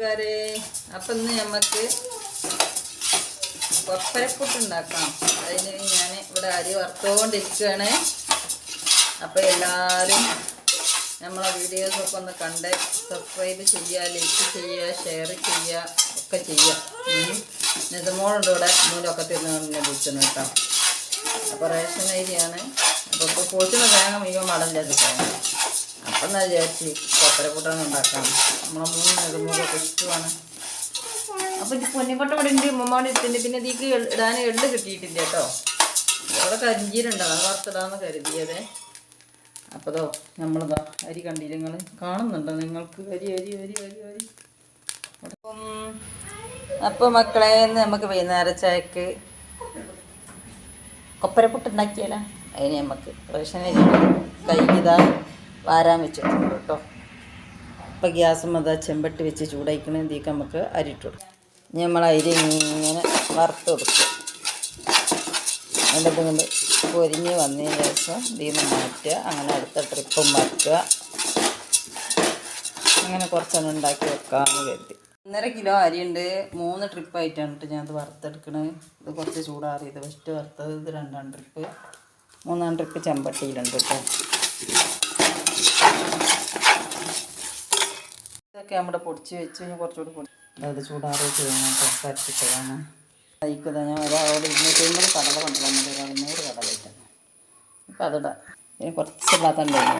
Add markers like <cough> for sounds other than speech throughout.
കൂട്ടുകാരെ അപ്പം ഇന്ന് നമുക്ക് കൊപ്പരപ്പുട്ട് ഉണ്ടാക്കാം. അതിന് ഞാൻ ഇവിടെ അരി വറുത്തുകൊണ്ടിരിക്കുകയാണ് അപ്പോൾ എല്ലാവരും നമ്മളെ വീഡിയോസൊക്കെ ഒന്ന് കണ്ട് സബ്സ്ക്രൈബ് ചെയ്യുക ലൈക്ക് ചെയ്യുക ഷെയർ ചെയ്യുക ഒക്കെ ചെയ്യുക നിതമോളുണ്ട് ഇവിടെ. നൂലൊക്കെ തിന്ന് വിളിച്ചത് കേട്ടോ. അപ്പോൾ റേഷൻ അരിയാണ്. അപ്പോൾ ഇപ്പോൾ പൊളിച്ചുള്ള തേങ്ങ മുഴുവൻ മടലിന്റെ അപ്പം എന്നാ വിചാരിച്ച് കൊപ്പരക്കൂട്ടാണ് ഉണ്ടാക്കാം നമ്മളെ മൂന്ന് നെടുമുകൊക്കെ ഇഷ്ടമാണ് അപ്പോൾ ഇത് പൊന്നിക്കൊട്ട ഇവിടെ ഉണ്ട് ഉമ്മമാട് ഇട്ടുണ്ട് പിന്നെ ഇതിക്ക് ഇടാൻ എള്ള് കിട്ടിയിട്ടില്ല കേട്ടോ. ഇവിടെ കരിഞ്ചീരുണ്ടാവും അത് വറുത്തിടാന്ന് കരുതിയത്. അപ്പോൾ ദോ നമ്മളിതാ അരി കണ്ടില്ല നിങ്ങൾ കാണുന്നുണ്ടോ നിങ്ങൾക്ക്? അരി അരി അരി അരി അരി. അപ്പം അപ്പോൾ മക്കളെ നമുക്ക് വൈകുന്നേര ചായക്ക് കൊപ്പരപ്പുട്ട് ഉണ്ടാക്കിയാലോ? അതിന് നമുക്ക് റേഷൻ അരി കൈകിതാ വാരാൻ വെച്ചിട്ടുണ്ട് കേട്ടോ. അപ്പോൾ ഗ്യാസ് മത ചെമ്പട്ടി വെച്ച് ചൂടായിക്കണേ. ഇതിലേക്ക് നമുക്ക് കൊടുക്കാം. ഇനി നമ്മൾ അരി ഇങ്ങനെ വറുത്ത് കൊടുക്കും. അതിന്റെ കൊണ്ട് പൊരിഞ്ഞ് വന്നതിന് ശേഷം ഇതിൽ നിന്ന് മാറ്റുക. അങ്ങനെ അടുത്ത ട്രിപ്പും മാറ്റുക. അങ്ങനെ കുറച്ചെണ്ണം ഉണ്ടാക്കി വെക്കാമെന്ന് കരുതി. ഒന്നര കിലോ അരി ഉണ്ട്. മൂന്ന് ട്രിപ്പായിട്ടാണ് കേട്ടോ ഞാനത് വറുത്തെടുക്കണത് ഇത് കുറച്ച് ചൂടാറിയത് ഫസ്റ്റ് വറുത്തത് ഇത് രണ്ടാം ട്രിപ്പ് മൂന്നാം ട്രിപ്പ് ചെമ്പട്ടിയിലുണ്ട് കേട്ടോ. ഇതൊക്കെ നമ്മുടെ പൊടിച്ച് വെച്ച് കഴിഞ്ഞാൽ കുറച്ചുകൂടി പൊടി അതായത് ചൂടാറിയിട്ട് പരത്തിട്ടതാണ് കഴിക്കുന്നത് ഞാൻ ഒരാളോട് ഇരുന്നൂറ്റി അമ്പത് കടല കൊണ്ടുവന്നത് ഒരാൾ നൂറ് കടല ഇട്ടത്. അപ്പം ഇനി കുറച്ച് ഉണ്ടായിരുന്നു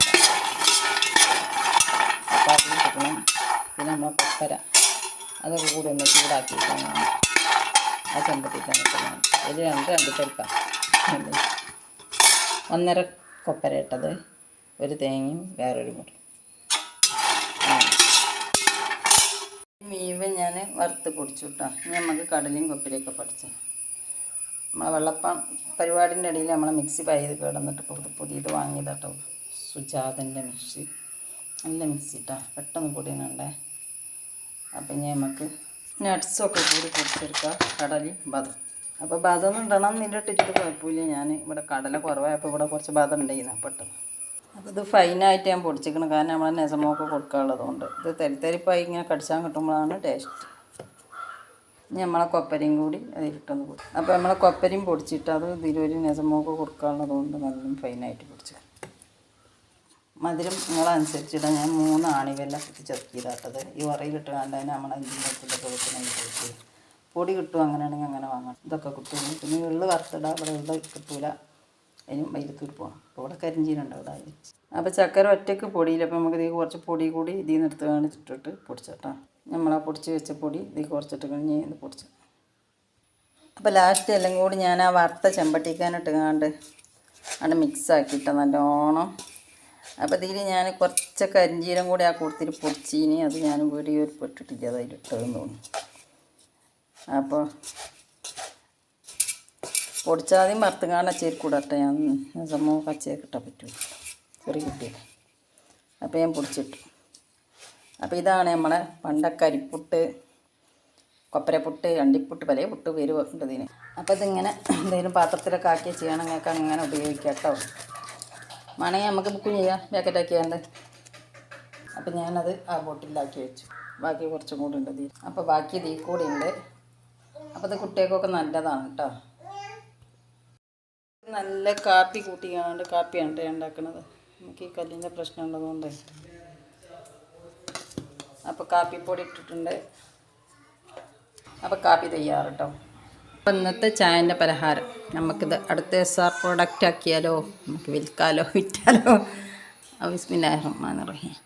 അപ്പോൾ അതിൽ കിട്ടണം പിന്നെ നമ്മളെ കൊപ്പര അതൊക്കെ കൂടി ഒന്ന് ചൂടാക്കിയിട്ടാണ് ആ ചെമ്പത്തിട്ടാണ് ഇട്ടത് ഇത് രണ്ട് രണ്ട് ഒന്നര കൊപ്പര ഇട്ടത്. ഒരു തേങ്ങയും വേറൊരു മുറി മീവ ഞാൻ വറുത്ത് പൊടിച്ചു കേട്ടോ ഇനി നമുക്ക് കടലയും കൊപ്പിലൊക്കെ പഠിച്ചു നമ്മളെ വെള്ളപ്പം പരിപാടിന്റെ ഇടയിൽ നമ്മളെ മിക്സി പയ്ത് കിടന്നിട്ട് ഇപ്പോൾ പുതിയത് വാങ്ങിയതാട്ടോ. സുജാതന്റെ മിക്സി. നല്ല മിക്സി കേട്ടോ പെട്ടെന്ന് പൊടിയുന്നുണ്ടേ അപ്പം ഇനി നമുക്ക് നട്ട്സൊക്കെ കൂടി പൊടിച്ചെടുക്കുക കടലി ബദം അപ്പോൾ ബദം ഇടണം എന്നിട്ട് ഇട്ടിട്ട് കുഴപ്പമില്ല. ഞാൻ ഇവിടെ കടല കുറവായപ്പോൾ ഇവിടെ കുറച്ച് ബദം ഉണ്ടായിരുന്നു പെട്ടെന്ന്. അപ്പോൾ ഇത് ഫൈനായിട്ട് ഞാൻ പൊടിച്ചിരിക്കണം. കാരണം നമ്മളെ നെസമൊക്കെ കൊടുക്കാനുള്ളതുകൊണ്ട് ഇത് തരിത്തരിപ്പായി ഇങ്ങനെ കടിച്ചാൽ കിട്ടുമ്പോഴാണ് ടേസ്റ്റ് ഇനി നമ്മളെ കൊപ്പരയും കൂടി അതിലിട്ടൊന്ന് കൂടി അപ്പോൾ നമ്മളെ കൊപ്പരയും പൊടിച്ചിട്ട് അത് ഇതിലൊരു നെസമൊക്കെ കൊടുക്കാനുള്ളതുകൊണ്ട് നല്ല ഫൈനായിട്ട് പൊടിച്ചു മധുരം നിങ്ങളനുസരിച്ചിട്ട് ഞാൻ മൂന്ന് ആണിവെല്ലാം കുത്തി ചെറുക്കിയതാട്ടത് ഈ ഉറയിലിട്ട് കണ്ടതിന് നമ്മളെ നമ്മൾ പൊടിച്ച്. പൊടി കിട്ടും അങ്ങനെയാണെങ്കിൽ അങ്ങനെ വാങ്ങണം. ഇതൊക്കെ കിട്ടും. പിന്നെ വെള്ള് വറുത്തിടാം. ഇവിടെ വെള്ള കിട്ടൂല. അതിനും വൈലത്തൂർ പോകണം അപ്പോൾ അവിടെ അതിൽ അപ്പോൾ ചക്കര ഒറ്റയ്ക്ക് പൊടിയില്ല അപ്പോൾ നമുക്ക് ഇതിൽ കുറച്ച് പൊടി കൂടി ഇതിൽ നിന്ന് എടുത്ത് കാണിച്ചിട്ടിട്ട് പൊടിച്ചോട്ടാ നമ്മൾ ആ പൊടിച്ച് വെച്ച പൊടി ഇതിൽ കുറച്ചിട്ട് കഴിഞ്ഞ് ഇത് പൊടിച്ചു. അപ്പോൾ ലാസ്റ്റ് എല്ലാം കൂടി ഞാൻ ആ വറുത്ത ചെമ്പട്ടിക്കാനിട്ട് കാണ്ട് അവിടെ മിക്സ് ആക്കിയിട്ട് നല്ലോണം. അപ്പോൾ ഇതിൽ ഞാൻ കുറച്ച് കരിഞ്ചീരം കൂടി ആ കൊടുത്തിട്ട് പൊടിച്ചീനി. അത് ഞാൻ വീഡിയോ പെട്ടിട്ടില്ല ഇട്ടതെന്ന് തോന്നുന്നു. അപ്പോൾ പൊടിച്ചാദ്യം അച്ചേരി കൂടട്ടെ. ഞാൻ സംഭവം കച്ചയെ കിട്ടാൻ പറ്റും. ചെറിയ കുട്ടിയല്ലേ അപ്പോൾ ഞാൻ പൊടിച്ചിട്ടു. അപ്പോൾ ഇതാണ് നമ്മളെ പണ്ടൊക്കെ അരിപ്പുട്ട് കൊപ്പരപ്പുട്ട് അണ്ടിപ്പുട്ട് പല പുട്ട് പേര് ഉണ്ട് ഇതിന് അപ്പോൾ ഇതിങ്ങനെ എന്തെങ്കിലും പാത്രത്തിലൊക്കെ ആക്കി ചെയ്യണമെങ്കിൽ അങ്ങനെ ഉപയോഗിക്കാം കേട്ടോ മണയെ നമുക്ക് ബുക്ക് ചെയ്യാം. പാക്കറ്റാക്കിയാണ്ട് അപ്പോൾ ഞാനത് ആ ബോട്ടിലാക്കി വെച്ചു. ബാക്കി കുറച്ചും കൂടി ഉണ്ട് അപ്പോൾ ബാക്കി ഇതിൽ കൂടി ഉണ്ട്. അപ്പോൾ ഇത് കുട്ടികൾക്കൊക്കെ നല്ലതാണ് കേട്ടോ നല്ല കാപ്പി കൂട്ടിയാണ്ട് കാപ്പിയാണ് ഉണ്ടാക്കുന്നത് നമുക്ക് ഈ കല്ലിന്റെ പ്രശ്നം ഉള്ളതുകൊണ്ട്. അപ്പോൾ കാപ്പിപ്പൊടി ഇട്ടിട്ടുണ്ട്. അപ്പോൾ കാപ്പി തയ്യാറ് കേട്ടോ അപ്പം ഇന്നത്തെ ചായന്റെ പലഹാരം. നമുക്കിത് അടുത്ത എസ് ആർ പ്രോഡക്റ്റ് ആക്കിയാലോ? നമുക്ക് വിൽക്കാലോ? <laughs> വിറ്റാലോ? ബിസ്മില്ലാഹിർ റഹ്മാൻ റഹീം.